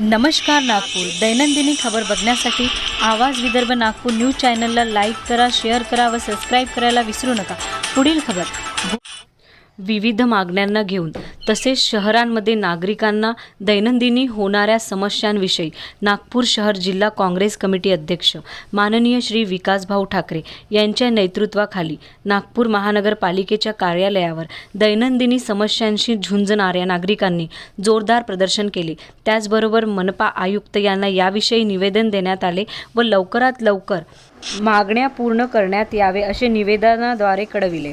नमस्कार नागपूर. दैनंदिनी खबर बघण्यासाठी आवाज विदर्भ नागपूर न्यूज चॅनलला लाईक करा शेअर करा व सबस्क्राईब करायला विसरू नका. पुढील खबर. विविध मागण्यांना घेऊन तसेच शहरांमध्ये नागरिकांना दैनंदिनी होणाऱ्या समस्यांविषयी नागपूर शहर जिल्हा काँग्रेस कमिटी अध्यक्ष माननीय श्री विकासभाऊ ठाकरे यांच्या नेतृत्वाखाली नागपूर महानगरपालिकेच्या कार्यालयावर दैनंदिनी समस्यांशी झुंजणाऱ्या नागरिकांनी जोरदार प्रदर्शन केले. त्याचबरोबर मनपा आयुक्त यांना याविषयी निवेदन देण्यात आले व लवकरात लवकर मागण्या पूर्ण करण्यात यावे असे निवेदनाद्वारे कळविले.